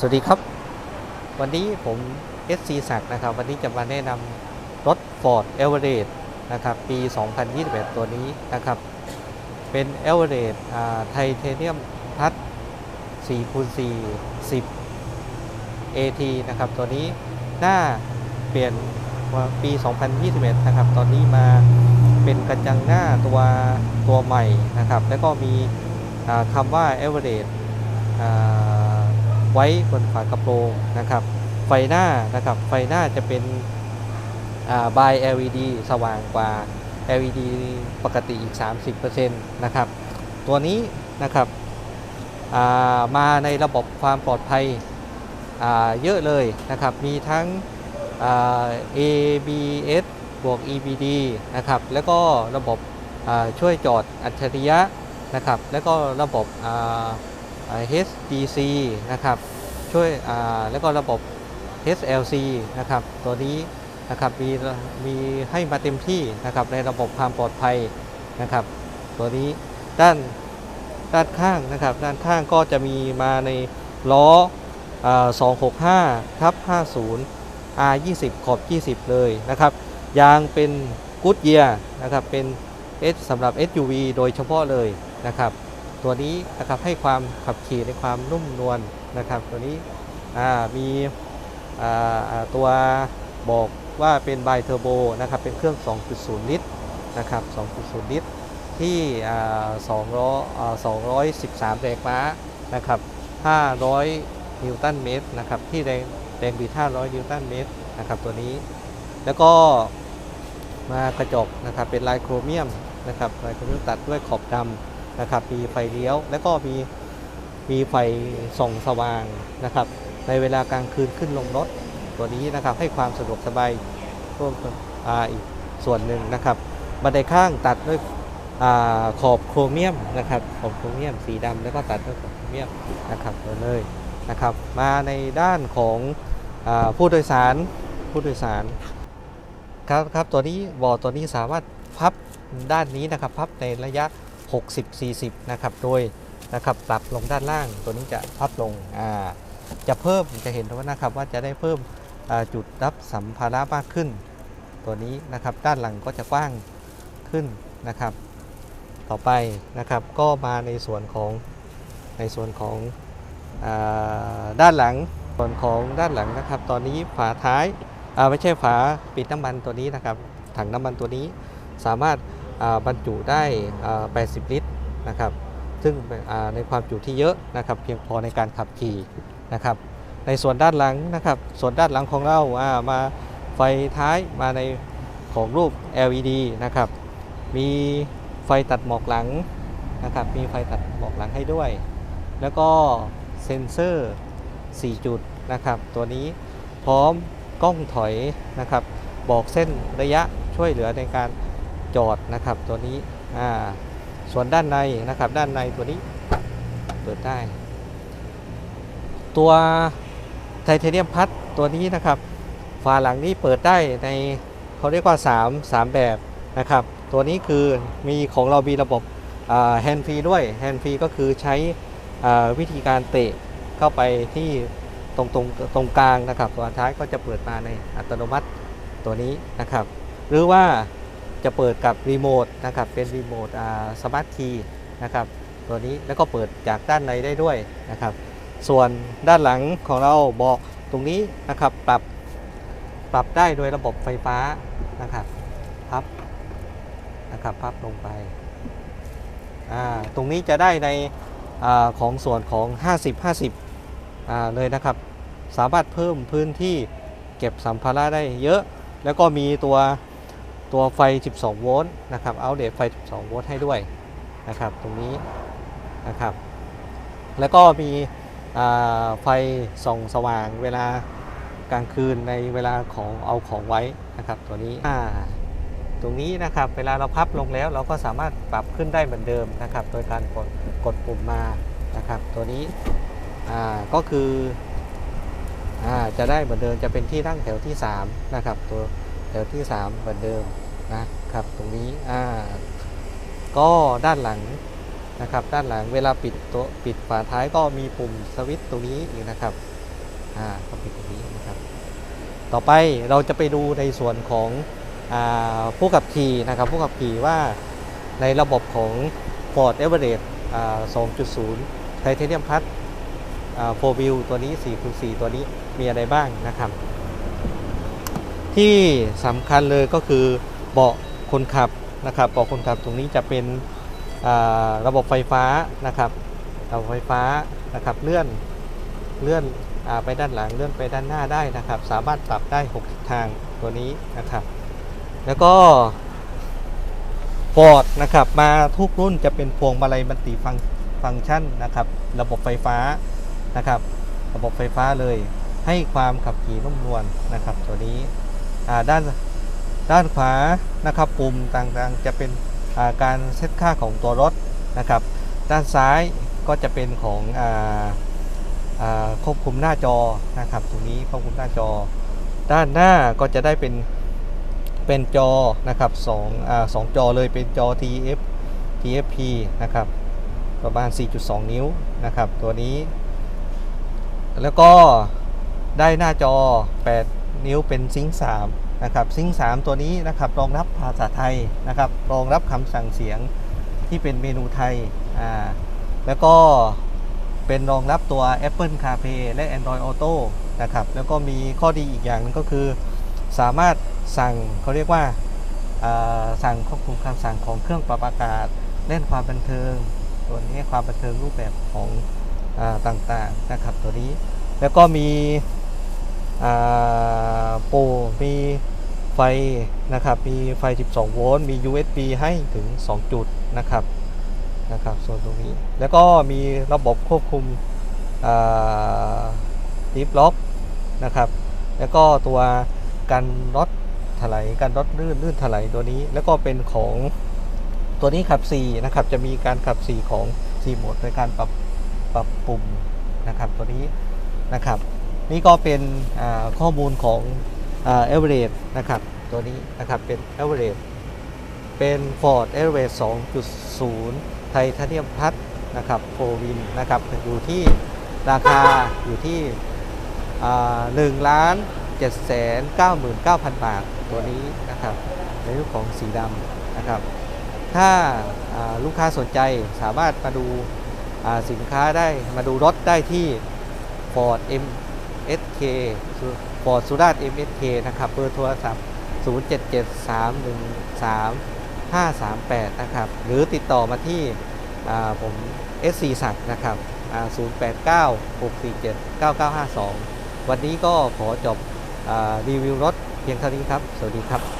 สวัสดีครับ วันนี้ผม SC ศักนะครับ วันนี้จะมาแนะนำรถ Ford Everest นะครับ ปี 2021 ตัวนี้นะครับ เป็น Everest ไทเทเนียมพัด4คูณ4 10 AT นะครับ ตัวนี้หน้าเปลี่ยนมาปี 2021 นะครับ ตอนนี้มาเป็นกระจังหน้าตัวตัวใหม่นะครับ แล้วก็มีคำว่า Everest อ่า ไว้บนฝากระโปรงนะครับ ไฟหน้านะครับ ไฟหน้าจะเป็นอ่า by LED สว่างกว่า LED ปกติอีก 30%นะครับ ตัวนี้นะครับามาในระบบความปลอดภัยเยอะเลยนะครับ มีทั้ง ABS บวก EBD นะครับ แล้วก็ระบบช่วยจอดอัจฉริยะนะครับ แล้วก็ระบบ HDC นะครับ ช่วยแล้วก็ระบบ HLC นะครับ ตัวนี้นะครับมีมีให้มาเต็มที่นะครับในระบบความปลอดภัยนะครับ ตัวนี้ด้านด้านข้างนะครับ ด้านข้างก็จะมีมาในล้ออ265ทับ50 R20 ขอบ 20 เลยนะครับ ยางเป็นกูดเยียนะครับ เป็น S สำหรับ SUV โดยเฉพาะเลยนะครับ ตัวนี้นะครับให้ความขับขี่ในความนุ่มนวลนะครับ ตัวนี้มีตัวบอกว่าเป็นไบเทอร์โบนะครับเป็นเครื่อง 2.0 ลิตรนะครับ 2.0 ลิตร ที่2ล้อ213 แรงม้านะครับ 500 นิวตันเมตรนะครับที่แรงแรงบิด 500 นิวตันเมตรนะครับตัวนี้ แล้วก็มากระจกนะครับเป็นลายโครเมียมนะครับลายโครเมียมตัดด้วยขอบดำ นะครับ มีไฟเลี้ยว แล้วก็มีมีไฟส่องสว่างนะครับ ในเวลากลางคืนขึ้นลงรถตัวนี้นะครับ ให้ความสะดวกสบายร่วมกับอ่าอีกส่วนหนึ่งนะครับ บันไดข้างตัดด้วยอาขอบโครเมียมนะครับ ขอบโครเมียมสีดำแล้วก็ตัดด้วยขอบโครเมียมนะครับเลยนะครับ มาในด้านของอาผู้โดยสารผู้โดยสารครับครับตัวนี้บอตัวนี้สามารถพับด้านนี้นะครับ พับในระยะ 60-40 นะครับ โดยนะครับปรับลงด้านล่างตัวนี้จะพับลงจะเพิ่มจะเห็นว่านะครับว่าจะได้เพิ่มจุดรับสัมภาระมากขึ้น ตัวนี้นะครับด้านหลังก็จะกว้างขึ้นนะครับ ต่อไปนะครับก็มาในส่วนของในส่วนของอด้านหลังส่วนของด้านหลังนะครับ ตอนนี้ฝาท้ายไม่ใช่ฝาปิดน้ำมันตัวนี้นะครับ ถังน้ำมันตัวนี้สามารถ บรรจุได้ 80 ลิตรนะครับ ซึ่งในความจุที่เยอะนะครับ เพียงพอในการขับขี่นะครับ ในส่วนด้านหลังนะครับ ส่วนด้านหลังของเราามาไฟท้ายมาในของรูป LED นะครับ มีไฟตัดหมอกหลังนะครับ มีไฟตัดหมอกหลังให้ด้วย แล้วก็เซ็นเซอร์ 4 จุดนะครับ ตัวนี้พร้อมกล้องถอยนะครับ บอกเส้นระยะช่วยเหลือในการ จอดนะครับตัวนี้อ่าส่วนด้านในนะครับด้านในตัวนี้เปิดได้ ตัวไทเทเนียมพัดตัวนี้นะครับฝาหลังนี้เปิดได้ในเขาเรียกว่า 3 3 แบบนะครับ ตัวนี้คือมีของเรามีระบบแฮนด์ฟรีด้วยแฮนด์ฟรีก็คือใช้วิธีการเตะเข้าไปที่ตรงตรงตรงกลางนะครับ ตัวท้ายก็จะเปิดมาในอัตโนมัติตัวนี้นะครับ หรือว่า จะเปิดกับรีโมทนะครับเป็นรีโมทสมาร์ทคีย์นะครับตัวนี้แล้วก็เปิดจากด้านในได้ด้วยนะครับ ส่วนด้านหลังของเราเบอกตรงนี้นะครับปรับปรับได้โดยระบบไฟฟ้านะครับพับนะครับพับลงไปอ่าตรงนี้จะได้ในอาของส่วนของ 50 50อ่าเลยนะครับ สามารถเพิ่มพื้นที่เก็บสัมภาระได้เยอะ แล้วก็มีตัว ตัวไฟ 12 โวลต์นะครับเอาเดตไฟ 12 โวลต์ให้ด้วยนะครับตรงนี้นะครับแล้วก็มีไฟส่องสว่างเวลากลางคืนในเวลาของเอาของไว้นะครับตัวนี้ตรงนี้นะครับเวลาเราพับลงแล้วเราก็สามารถปรับขึ้นได้เหมือนเดิมนะครับ โดยการกดกดปุ่มมานะครับตัวนี้ก็คืออจะได้เหมือนเดิมจะเป็นที่นั่งแถวที่3นะครับตัว แถวที่ 3 เหมือนเดิมนะครับตรงนี้อ่าก็ด้านหลังนะครับ ด้านหลังเวลาปิดตัวปิดฝาท้ายก็มีปุ่มสวิตตรงนี้อีกนะครับอ่าก็ป็นตรงนี้นะครับ ต่อไปเราจะไปดูในส่วนของอาผู้ขับขี่นะครับ ผู้ขับขี่ว่าในระบบของ Ford Everest อ่า2.0 Titanium Plus อ่า4 Wheel ตัวนี้4คูณ4ตัวนี้มีอะไรบ้างนะครับ ที่สำคัญเลยก็คือเบาะคนขับนะครับเบาะคนขับตรงนี้จะเป็นระบบไฟฟ้านะครับระบบไฟฟ้านะครับเลื่อนเลื่อนอไปด้านหลังเลื่อนไปด้านหน้าได้นะครับ สามารถปรับได้6ทิศทางตัวนี้นะครับ แล้วก็ฟอร์ดนะครับมาทุกรุ่นจะเป็นพวงมาลัยมัลติฟังฟังก์ชันนะครับ ระบบไฟฟ้านะครับ ระบบไฟฟ้าเลยให้ความขับขี่นุ่มนวลนะครับ ตัวนี้ ด้านด้านขวานะครับปุ่มต่างๆจะเป็นาการเซตค่าของตัวรถนะครับ ด้านซ้ายก็จะเป็นของอาอาควบคุมหน้าจอนะครับตรงนี้ควบคุมหน้าจอ ด้านหน้าก็จะได้เป็นเป็นจอนะครับสองอสองจอเลยเป็นจอ TF TFP นะครับประมาณ 4.2 นิ้วนะครับตัวนี้ แล้วก็ได้หน้าจอ8 นิ้วเป็นซิงค์3นะครับซิงค์3ตัวนี้นะครับรองรับภาษาไทยนะครับรองรับคำสั่งเสียงที่เป็นเมนูไทยอ่าแล้วก็เป็นรองรับตัว Apple CarPlay และ Android Auto นะครับแล้วก็มีข้อดีอีกอย่างนึงก็คือ สามารถสั่งเขาเรียกว่าอ่าสั่งควบคุมคำสั่งของเครื่องปรับอากาศเล่นความบันเทิง ตัวนี้ความบันเทิงรูปแบบของอาต่างๆนะครับตัวนี้ แล้วก็มี ปรมีไฟนะครับ มีไฟ 12 โวลต์ มี USB ให้ถึง 2 จุดนะครับ นะครับ ส่วนตรงนี้ แล้วก็มีระบบควบคุมดิฟล็อกนะครับ แล้วก็ตัวกันรถถลายกันรถลื่นลื่นถลายตัวนี้ แล้วก็เป็นของตัวนี้ขับ 4 นะครับ จะมีการขับ 4 ของ 4 โหมดในการปรับปรับปุ่มนะครับ ตัวนี้นะครับ นี่ก็เป็นข้อมูลของเอเวอเรสต์นะครับ ตัวนี้นะครับเป็นเอเวอเรสต์เป็น Ford e v e r e s t 2.0 ไทเทเนียมพัทนะครับโฟวินนะครับอยู่ที่ราคาอยู่ที่หนึ่งล้านเจ็ดแสนเก้าหมื่นเก้าพันบาทตัวนี้นะครับในรูปของสีดำนะครับ ถ้าลูกค้าสนใจสามารถมาดูสินค้าได้มาดูรถได้ที่ Ford MSK ฟอร์ดสุราษฎร์ MSK นะครับเบอร์โทรศัพท์ 077313 538 นะครับ หรือติดต่อมาที่ผม SC ศักดิ์นะครับ089 647 9952 วันนี้ก็ขอจบอรีวิวรถเพียงเท่านี้ครับ สวัสดีครับ